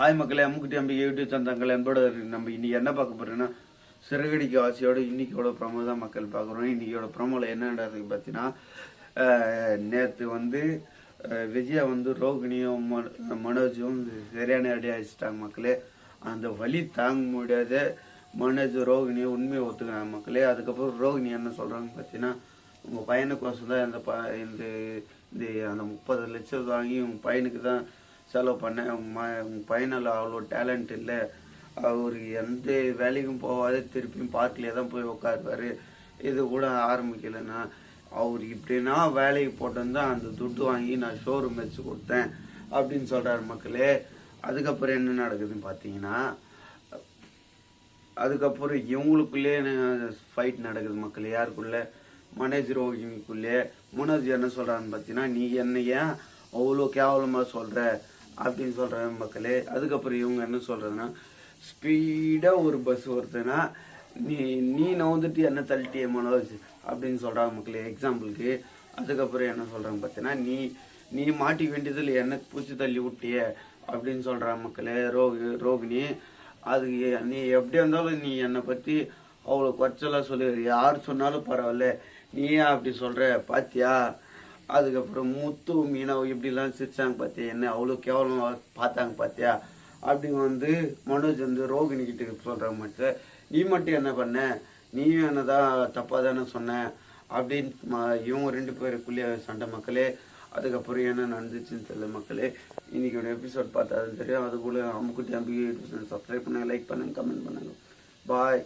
Hi மக்களே அம்முக்குட்டி Ambigai YouTube சந்தங்கள் என்போட நம்ம இன்னைக்கு என்ன பார்க்க போறோம்னா சிறகடிக்கு ஆசையோட இன்னைக்கோட ப்ரோமோ தான் மக்கள் பார்க்குறோம். இன்னைக்கோட ப்ரோமோவில் நடக்குது பார்த்தீங்கன்னா நேற்று வந்து விஜயா வந்து ரோகிணியும் மனோஜும் சரியான அடி அடிச்சிட்டாங்க மக்களே. அந்த வழி தாங்க முடியாத மனோஜ் ரோகிணியை உண்மையை ஒத்துக்கிறாங்க மக்களே. அதுக்கப்புறம் ரோகிணி என்ன சொல்கிறாங்க பார்த்தீங்கன்னா உங்கள் பையனுக்கோசம் தான் இந்த ப இந்த இந்த அந்த முப்பது லட்சம் வாங்கி உங்கள் பையனுக்கு தான் செலவு பண்ணேன் ம உங்கள் பையனில் அவ்வளோ டேலண்ட் இல்லை. அவர் எந்த வேலைக்கும் போகாத திருப்பியும் பார்க்லேயே தான் போய் உட்காருவார் இது கூட ஆரம்பிக்கலைன்னா அவர் இப்படின்னா வேலைக்கு போட்டிருந்தா அந்த துட்டு வாங்கி நான் ஷோரூம் வச்சு கொடுத்தேன் அப்படின்னு சொல்கிறாரு மக்களே. அதுக்கப்புறம் என்ன நடக்குதுன்னு பார்த்தீங்கன்னா அதுக்கப்புறம் இவங்களுக்குள்ளே ஃபைட் நடக்குது மக்கள் யாருக்குள்ளே? மனோஜ் ரோஹினிக்குள்ளே. மனோஜ் என்ன சொல்கிறான்னு பார்த்தீங்கன்னா நீ என்ன ஏன் அவ்வளோ கேவலமாக சொல்கிற அப்படின்னு சொல்கிறாங்க மக்களே. அதுக்கப்புறம் இவங்க என்ன சொல்கிறதுன்னா ஸ்பீடாக ஒரு பஸ் வருதுன்னா நீ நீ நவுந்துட்டு என்ன தள்ளிட்டிய மனோஜ் அப்படின்னு சொல்கிறாங்க மக்களே எக்ஸாம்பிளுக்கு அதுக்கப்புறம் என்ன சொல்கிறாங்க பார்த்தீங்கன்னா நீ நீ மாட்டிக்க வேண்டியதில் என்ன பூச்சி தள்ளி விட்டிய? அப்படின்னு சொல்கிறாங்க மக்களே ரோகி ரோகிணி. அது நீ எப்படி இருந்தாலும் நீ என்னை பற்றி அவ்வளோ குறைச்சலாக சொல்லி யார் சொன்னாலும் பரவாயில்ல. நீ ஏன் அப்படி சொல்கிற பாத்தியா? அதுக்கப்புறம் முத்து மீனவ இப்படிலாம் சிரிச்சாங்க பார்த்தியா என்ன அவ்வளோ கேவலமாக பார்த்தாங்க பார்த்தியா அப்படி வந்து மனோஜ் வந்து ரோகிணி கிட்ட சொல்கிற மட்டும் நீ மட்டும் என்ன பண்ண? நீயும் என்னதான் தப்பாக தானே சொன்ன? அப்படின்னு இவங்க ரெண்டு பேருக்குள்ளேயே சண்டை மக்களே அதுக்கப்புறம் என்ன நடந்துச்சுன்னு தெரியல மக்களே. இன்னைக்கு எபிசோட் பார்த்தா அது தெரியும். அதுக்குள்ளே அம்முக்குட்டி அம்பிகை சப்ஸ்கிரைப் பண்ணுங்கள் லைக் பண்ணுங்க கமெண்ட் பண்ணுங்க பாய்